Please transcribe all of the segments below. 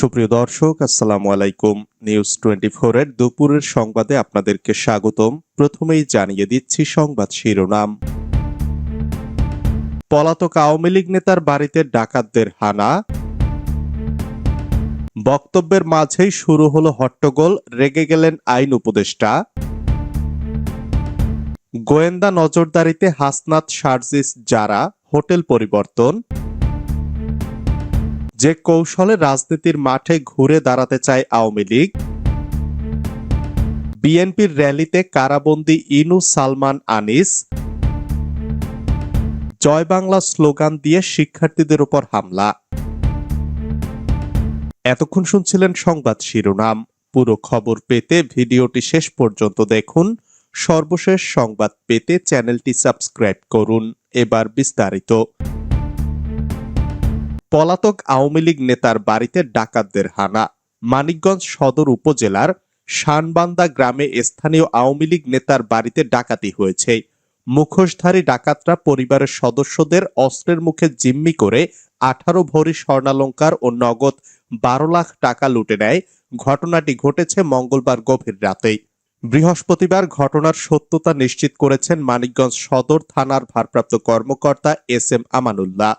সুপ্রিয় দর্শক, আসসালামু আলাইকুম। নিউজ টোয়েন্টি এর দুপুরের সংবাদে আপনাদেরকে স্বাগতম। প্রথমেই জানিয়ে দিচ্ছি সংবাদ শিরোনাম। পলাতক আওয়ামী লীগ নেতার বাড়িতে ডাকাতদের হানা। বক্তব্যের মাঝেই শুরু হলো হট্টগোল, রেগে গেলেন আইন উপদেষ্টা। গোয়েন্দা নজরদারিতে হাসনাত সার্জিস যারা, হোটেল পরিবর্তন। যে কৌশলে রাজনীতির মাঠে ঘুরে দাঁড়াতে চায় আওয়ামী লীগ, বিএনপির র্যালিতে কারাবন্দি ইনু সালমান আনিস, জয় বাংলা স্লোগান দিয়ে শিক্ষার্থীদের উপর হামলা। এতক্ষণ শুনছিলেন সংবাদ শিরোনাম। পুরো খবর পেতে ভিডিওটি শেষ পর্যন্ত দেখুন। সর্বশেষ সংবাদ পেতে চ্যানেলটি সাবস্ক্রাইব করুন। এবার বিস্তারিত। পলাতক আওয়ামী লীগ নেতার বাড়িতে ডাকাতদের হানা। মানিকগঞ্জ সদর উপজেলার শানবান্দা গ্রামে স্থানীয় আওয়ামী লীগ নেতার বাড়িতে ডাকাতি হয়েছে। মুখোশধারী ডাকাতরা পরিবারের সদস্যদের অস্ত্রের মুখে জিম্মি করে আঠারো ভরি স্বর্ণালঙ্কার ও নগদ বারো লাখ টাকা লুটে নেয়। ঘটনাটি ঘটেছে মঙ্গলবার গভীর রাতেই। বৃহস্পতিবার ঘটনার সত্যতা নিশ্চিত করেছেন মানিকগঞ্জ সদর থানার ভারপ্রাপ্ত কর্মকর্তা এস এম আমানুল্লাহ।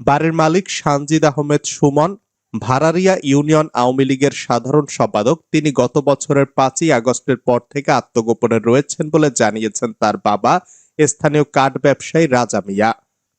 বাড়ির মালিক সানজিদ আহমেদ সুমন, ভারারিয়া ইউনিয়ন আওয়ামী লীগের সাধারণ সম্পাদক, তিনি গত বছরের পাঁচই আগস্টের পর থেকে আত্মগোপনে রয়েছেন বলে জানিয়েছেন তার বাবা, স্থানীয় কাঠ ব্যবসায়ী রাজা মিয়া।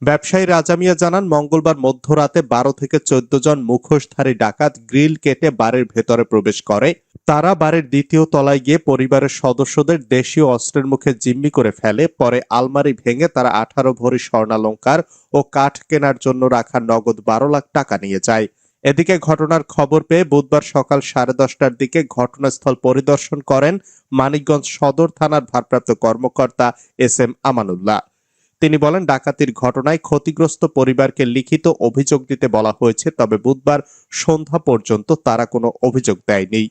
ব্যবসায়ী রাজা মিয়া জানান, মঙ্গলবার মধ্যরাতে বারো থেকে চোদ্দ জন মুখোশধারী ডাকাত গ্রিল কেটে বাড়ির ভেতরে প্রবেশ করে। তারা বাড়ির দ্বিতীয় তলায় গিয়ে পরিবারের সদস্যদের দেশীয় অস্ত্রের মুখে জিম্মি করে ফেলে, পরে আলমারি ভেঙে তারা আঠারো ভরি স্বর্ণালঙ্কার ও কাঠ কেনার জন্য রাখা নগদ বারো লাখ টাকা নিয়ে যায়। এদিকে ঘটনার খবর পেয়ে বুধবার সকাল সাড়ে দশটার দিকে ঘটনাস্থল পরিদর্শন করেন মানিকগঞ্জ সদর থানার ভারপ্রাপ্ত কর্মকর্তা এস এম আমানুল্লাহ। তিনি বলেন, ডাকাতির ঘটনায় ক্ষতিগ্রস্ত পরিবারকে লিখিত অভিযোগ দিতে বলা হয়েছে, তবে বুধবার সন্ধ্যা পর্যন্ত তারা কোনো অভিযোগ দেয়নি।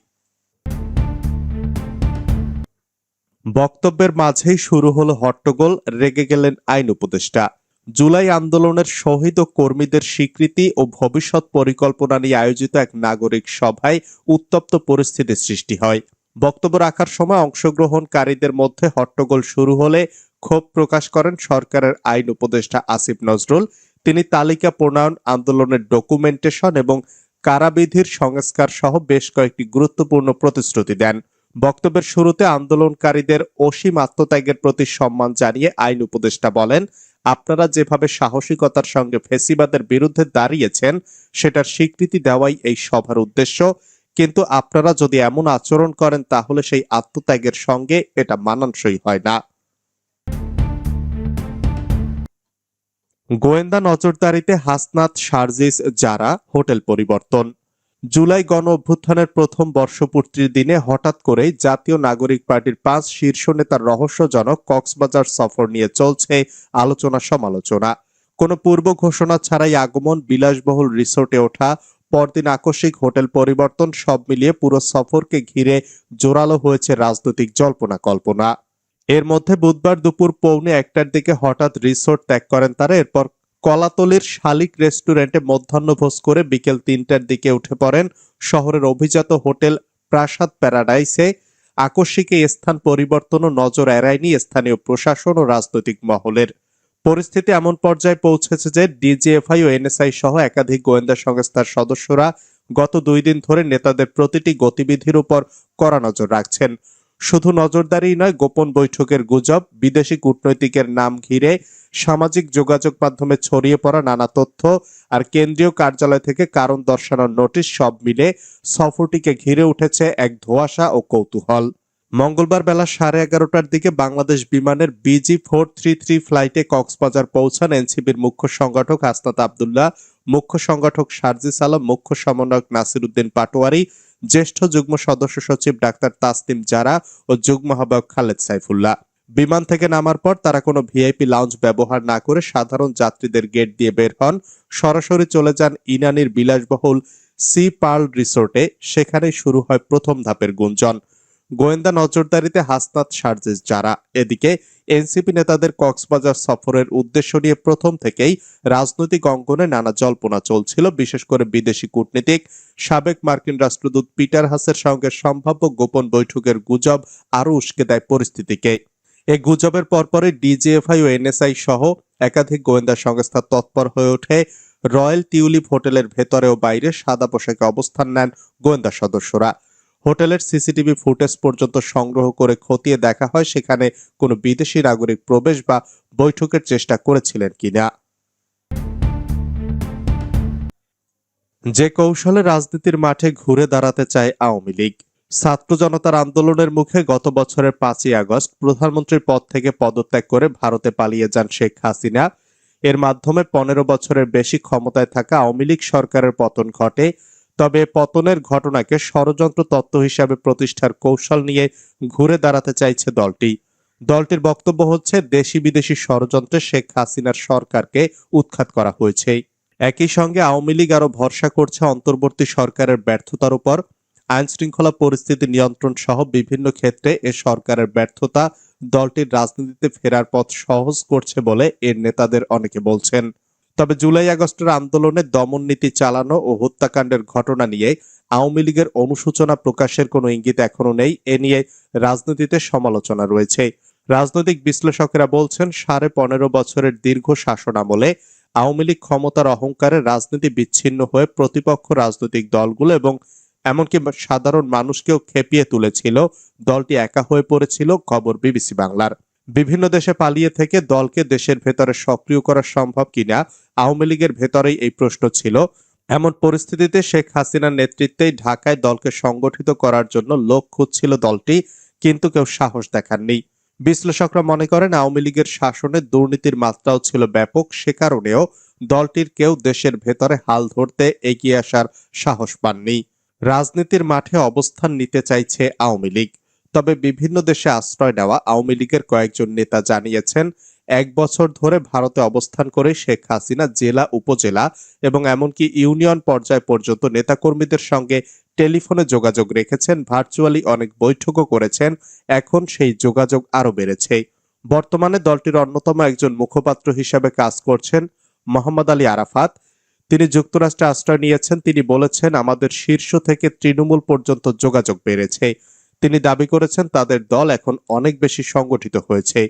বক্তব্যের মাঝেই শুরু হলো হট্টগোল, রেগে গেলেন আইন উপদেষ্টা। জুলাই আন্দোলনের শহীদ ও কর্মীদের স্বীকৃতি ও ভবিষ্যৎ পরিকল্পনা নিয়ে আয়োজিত এক নাগরিক সভায় উত্তপ্ত পরিস্থিতির সৃষ্টি হয়। বক্তব্য রাখার সময় অংশগ্রহণকারীদের মধ্যে হট্টগোল শুরু হলে ক্ষোভ প্রকাশ করেন সরকারের আইন উপদেষ্টা আসিফ নজরুল। তিনি তালিকা প্রণয়ন, আন্দোলনের ডকুমেন্টেশন এবং কারাবিধির সংস্কার সহ বেশ কয়েকটি গুরুত্বপূর্ণ প্রতিশ্রুতি দেন। বক্তব্যের শুরুতে আন্দোলনকারীদের অসীম আত্মত্যাগের প্রতি সম্মান জানিয়ে আইন উপদেষ্টা বলেন, আপনারা যেভাবে সাহসিকতার সঙ্গে ফেসিবাদের বিরুদ্ধে দাঁড়িয়েছেন, সেটার স্বীকৃতি দেওয়াই এই সভার উদ্দেশ্য। কিন্তু আপনারা যদি এমন আচরণ করেন, তাহলে সেই আত্মত্যাগের সঙ্গে এটা মানানসই হয় না। গোয়েন্দা নজরদারিতে হাসনাত সার্জিস যারা হোটেল পরিবর্তন। জুলাই গণ অভ্যুত্থানের প্রথম বর্ষপূর্তির দিনে হঠাৎ করেই জাতীয় নাগরিক পার্টির পাঁচ শীর্ষ নেতার রহস্যজনক কক্সবাজার সফর নিয়ে চলছে আলোচনা সমালোচনা। কোনো পূর্ব ঘোষণা ছাড়াই আগমন, বিলাসবহুল রিসোর্টে ওঠা, পরদিন আকস্মিক হোটেল পরিবর্তন সব মিলিয়ে পুরো সফরকে ঘিরে জোরালো হয়েছে রাজনৈতিক জল্পনা কল্পনা। এর মধ্যে বুধবার দুপুর পৌনে একটার দিকে হঠাৎ রিসোর্ট ত্যাগ করেন তারা। এরপর কলাতলির শালিক রেস্টুরেন্টে মধ্যাহ্নভোজ করে বিকেল তিনটার দিকে উঠে পড়েন শহরের অভিজাত হোটেল প্রাসাদ প্যারাডাইসে। আকস্মিক স্থান ও নজর এড়ায়নি স্থানীয় প্রশাসন ও রাজনৈতিক মহলের। পরিস্থিতি এমন পর্যায়ে পৌঁছেছে যে ডিজিএফআই ও এনএসআই সহ একাধিক গোয়েন্দা সংস্থার সদস্যরা গত দুই দিন ধরে নেতাদের প্রতিটি গতিবিধির উপর কড়া নজর রাখছেন। শুধু নজরদারি নয়, গোপন বৈঠকের গুজব, বিদেশি কূটনৈতিকের নাম ঘিরে সামাজিক যোগাযোগ মাধ্যমে ছড়িয়ে পড়া নানা তথ্য আর কেন্দ্রীয় কার্যালয় থেকে কারণ দর্শানোর নোটিশ সব মিলে সফরটিকে ঘিরে উঠেছে এক ধোঁয়াশা ও কৌতূহল। মঙ্গলবার বেলা সাড়ে এগারোটার দিকে বাংলাদেশ বিমানের বিজি ফোর থ্রি থ্রি ফ্লাইটে কক্সবাজার পৌঁছান এনসিবির মুখ্য সংগঠক হাসনাত আবদুল্লাহ, মুখ্য সংগঠক সার্জিস আলম, মুখ্য সমন্বয়ক নাসির উদ্দিন পাটোয়ারি জ্যেষ্ঠ যুগ্ম সদস্য সচিব ডাক্তার তাসনিম জারা ও যুগ্ম আহ্বায়ক খালেদ সাইফুল্লাহ। বিমান থেকে নামার পর তারা কোনো ভিআইপি লাউঞ্জ ব্যবহার না করে সাধারণ যাত্রীদের গেট দিয়ে বের হন। সরাসরি চলে যান ইনানির বিলাসবহুল সি পার্ল রিসোর্টে। সেখানে শুরু হয় প্রথম ধাপের গুঞ্জন। গোয়েন্দা নজরদারিতে হাসনাত সার্জেস যারা এদিকে এনসিপি নেতাদের কক্সবাজার সফরের উদ্দেশ্য নিয়ে প্রথম থেকেই রাজনৈতিক অঙ্গনে নানা জল্পনা চলছিল, বিশেষ করে বিদেশি কূটনীতিক। সাবেক মার্কিন রাষ্ট্রদূত পিটার হাসের সঙ্গে সম্ভাব্য গোপন বৈঠকের গুজব আরও উস্কে দেয় পরিস্থিতিকে। এই গুজবের পরপরই ডিজিএফআই ও এনএসআই সহ একাধিক গোয়েন্দা সংস্থা তৎপর হয়ে ওঠে। রয়্যাল টিউলিপ হোটেলের ভেতরে ও বাইরে সাদা পোশাকে অবস্থান নেন গোয়েন্দা সদস্যরা। হোটেলের সিসিটিভি ফুটেজ পর্যন্ত সংগ্রহ করে খতিয়ে দেখা হয় সেখানে কোনো বিদেশি নাগরিক প্রবেশ বা বৈঠকের চেষ্টা করেছিলেন কিনা। যে কৌশলে রাজনীতির মাঠে ঘুরে দাঁড়াতে চায় আওয়ামী লীগ। ছাত্র জনতার আন্দোলনের মুখে গত বছরের পাঁচই আগস্ট প্রধানমন্ত্রীর পদ থেকে পদত্যাগ করে ভারতে পালিয়ে যান শেখ হাসিনা। এর মাধ্যমে পনেরো বছরের বেশি ক্ষমতায় থাকা আওয়ামী লীগ সরকারের পতন ঘটে। তবে পতনের ঘটনাকে ষড়যন্ত্র তত্ত্ব হিসাবে প্রতিষ্ঠার কৌশল নিয়ে ঘুরে দাঁড়াতে চাইছে দলটি। দলটির বক্তব্য হচ্ছে দেশি বিদেশি ষড়যন্ত্রে শেখ হাসিনার সরকারকে উৎখাত করা হয়েছে। একই সঙ্গে আওয়ামী লীগ আরও ভরসা করছে অন্তর্বর্তী সরকারের ব্যর্থতার উপর। আইন শৃঙ্খলা পরিস্থিতি নিয়ন্ত্রণ সহ বিভিন্ন ক্ষেত্রে এ সরকারের ব্যর্থতা দলটির রাজনীতিতে ফেরার পথ সহজ করছে বলে এর নেতাদের অনেকে বলছেন। তবে জুলাই আগস্টের আন্দোলনে দমন নীতি চালানো ও হত্যাকাণ্ডের ঘটনা নিয়ে আওয়ামী লীগের অনুশোচনা প্রকাশের কোনো ইঙ্গিত এখনও নেই, এ নিয়ে রাজনীতিতে সমালোচনা রয়েছে। রাজনৈতিক বিশ্লেষকেরা বলছেন, সাড়ে পনেরো বছরের দীর্ঘ শাসন আমলে আওয়ামী লীগ ক্ষমতার অহংকারে রাজনীতি বিচ্ছিন্ন হয়ে প্রতিপক্ষ রাজনৈতিক দলগুলো এবং এমনকি সাধারণ মানুষকেও খেপিয়ে তুলেছিল। দলটি একা হয়ে পড়েছিল, খবর বিবিসি বাংলার। বিভিন্ন দেশে পালিয়ে থেকে দলকে দেশের ভেতরে সক্রিয় করা সম্ভব কিনা আওয়ামী লীগের ভেতরেই এই প্রশ্ন ছিল। এমন পরিস্থিতিতে শেখ হাসিনার নেতৃত্বেই ঢাকায় দলকে সংগঠিত করার জন্য লোক খুঁজছিল দলটি, কিন্তু কেউ সাহস দেখাননি। বিশ্লেষকরা মনে করেন আওয়ামী লীগের শাসনে দুর্নীতির মাত্রাও ছিল ব্যাপক, সে কারণেও দলটির কেউ দেশের ভেতরে হাল ধরতে এগিয়ে আসার সাহস পাননি। রাজনীতির মাঠে অবস্থান নিতে চাইছে আওয়ামী লীগ। তবে বিভিন্ন দেশে আশ্রয় নেওয়া আওয়ামী লীগের কয়েকজন নেতা জানিয়েছেন, এক বছর ধরে ভারতে অবস্থান করে শেখ হাসিনা জেলা, উপজেলা এবং এমনকি ইউনিয়ন পর্যায় পর্যন্ত নেতাকর্মীদের সঙ্গে টেলিফোনে যোগাযোগ রেখেছেন। ভার্চুয়ালি অনেক বৈঠকও করেছেন। এখন সেই যোগাযোগ আরও বেড়েছে। বর্তমানে দলটির অন্যতম একজন মুখপাত্র হিসাবে কাজ করছেন মোহাম্মদ আলী আরাফাত। তিনি যুক্তরাষ্ট্রে আশ্রয় নিয়েছেন। তিনি বলেছেন, আমাদের শীর্ষ থেকে তৃণমূল পর্যন্ত যোগাযোগ বেড়েছে। তিনি দাবি করেছেন তাদের দল এখন অনেক বেশি সংগঠিত হয়েছে।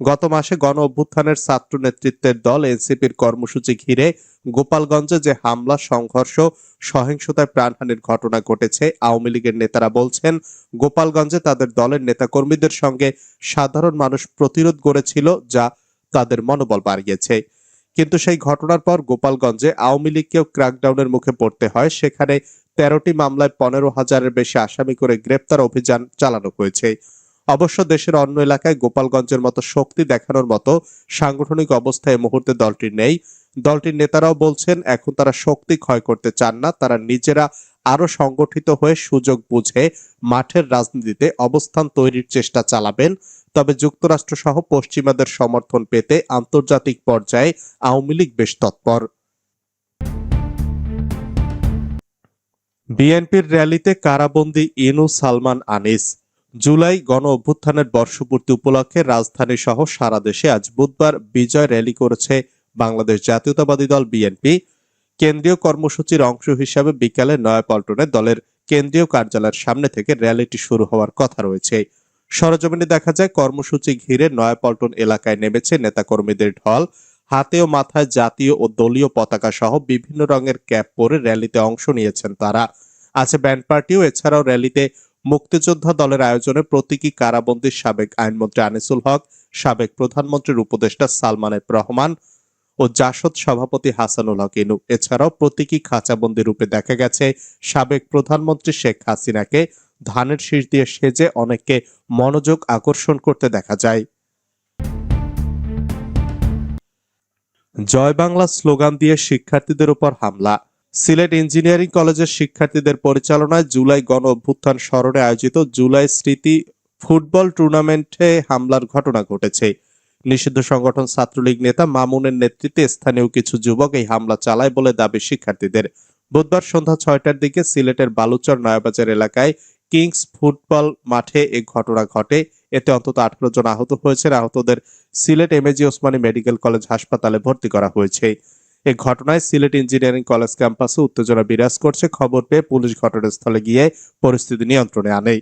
গত মাসে গণ অভ্যুত্থানের ছাত্র নেতৃত্বের দল এনসিপির কর্মসূচি ঘিরে গোপালগঞ্জে যে হামলা, সংঘর্ষ, সহিংসতায় প্রাণহানির ঘটনা ঘটেছে, আওয়ামী লীগের নেতারা বলছেন, গোপালগঞ্জে তাদের দলের নেতাকর্মীদের সঙ্গে সাধারণ মানুষ প্রতিরোধ গড়েছিল যা তাদের মনোবল বাড়িয়েছে। কিন্তু সেই ঘটনার পর গোপালগঞ্জে আওয়ামী লীগকেও ক্র্যাকডাউনের মুখে পড়তে হয়। সেখানে তেরোটি মামলায় পনেরো হাজারের বেশি আসামি করে গ্রেপ্তার অভিযান চালানো হয়েছে। অবশ্য দেশের অন্য এলাকায় গোপালগঞ্জের মতো শক্তি দেখানোর মতো সাংগঠনিক অবস্থায় মুহূর্তে দলটি নেই। দলটির নেতারাও বলছেন, এখন তারা শক্তি ক্ষয় করতে চান না, তারা নিজেরা আরও সংগঠিত হয়ে সুযোগ বুঝে মাঠের রাজনীতিতে অবস্থান তৈরির চেষ্টা চালাবেন। তবে যুক্তরাষ্ট্র সহ পশ্চিমাদের সমর্থন পেতে আন্তর্জাতিক পর্যায়ে আওয়ামী লীগ বেশ তৎপর। বিএনপির র্যালিতে কারাবন্দী ইনু সালমান আনিস। জুলাই গণ অভ্যুত্থানের বর্ষপূর্তি উপলক্ষে রাজধানী সহ সারা দেশে আজ বুধবার বিজয় র্যালি করেছে বাংলাদেশ জাতীয়তাবাদী দল বিএনপি। কেন্দ্রীয় কর্মসূচির অংশ হিসাবে বিকালে নয়াপল্টনে দলের কেন্দ্রীয় কার্যালয়ের সামনে থেকে র্যালিটি শুরু হওয়ার কথা রয়েছে। সরজমিনে দেখা যায়, কর্মসূচি ঘিরে নয়াপল্টন এলাকায় নেমেছে নেতাকর্মীদের ঢল। হাতে ও মাথায় জাতীয় ও দলীয় পতাকা সহ বিভিন্ন রঙের ক্যাপ পরে র্যালিতে অংশ নিয়েছেন তারা। আছে ব্যান্ড পার্টিও, এছাড়াও র্যালিতে মুক্তিযোদ্ধা দলের আয়োজনে প্রতীকী কারাবন্দী সাবেক আইনমন্ত্রী আনিসুল হক, সাবেক প্রধানমন্ত্রীর উপদেষ্টা সালমান এফ রহমান ও জাসদ সভাপতি হাসানুল হক ইনু। এছাড়াও প্রতীকী খাঁচাবন্দি রূপে দেখা গেছে সাবেক প্রধানমন্ত্রী শেখ হাসিনাকে। ধানের শীষ দিয়ে সেজে অনেককে মনোযোগ আকর্ষণ করতে দেখা যায়। জয় বাংলা স্লোগান দিয়ে শিক্ষার্থীদের উপর হামলা। সিলেট ইঞ্জিনিয়ারিং কলেজের শিক্ষার্থীদের পরিচালনায় জুলাই গণ অভ্যুত্থান স্মরণে আয়োজিত জুলাই স্মৃতি ফুটবল টুর্নামেন্টে হামলার ঘটনা ঘটেছে। নিষিদ্ধ সংগঠন ছাত্রলীগ নেতা মামুনের নেতৃত্বে স্থানীয় কিছু যুবক এই হামলা চালায় বলে দাবি শিক্ষার্থীদের। বুধবার সন্ধ্যা ছয়টার দিকে সিলেটের বালুচর নয়াবাজার এলাকায় কিংস ফুটবল মাঠে এ ঘটনা ঘটে। এতে অন্তত আঠারো জন আহত হয়েছে আহতদের Sylhet MAG Osmani medical college হাসপাতালে ভর্তি করা হয়েছে। এ ঘটনায় সিলেট ইঞ্জিনিয়ারিং কলেজ ক্যাম্পাসে উত্তেজনা বিরাজ করছে। খবর পেয়ে পুলিশ ঘটনাস্থলে গিয়ে পরিস্থিতি নিয়ন্ত্রণে আনে।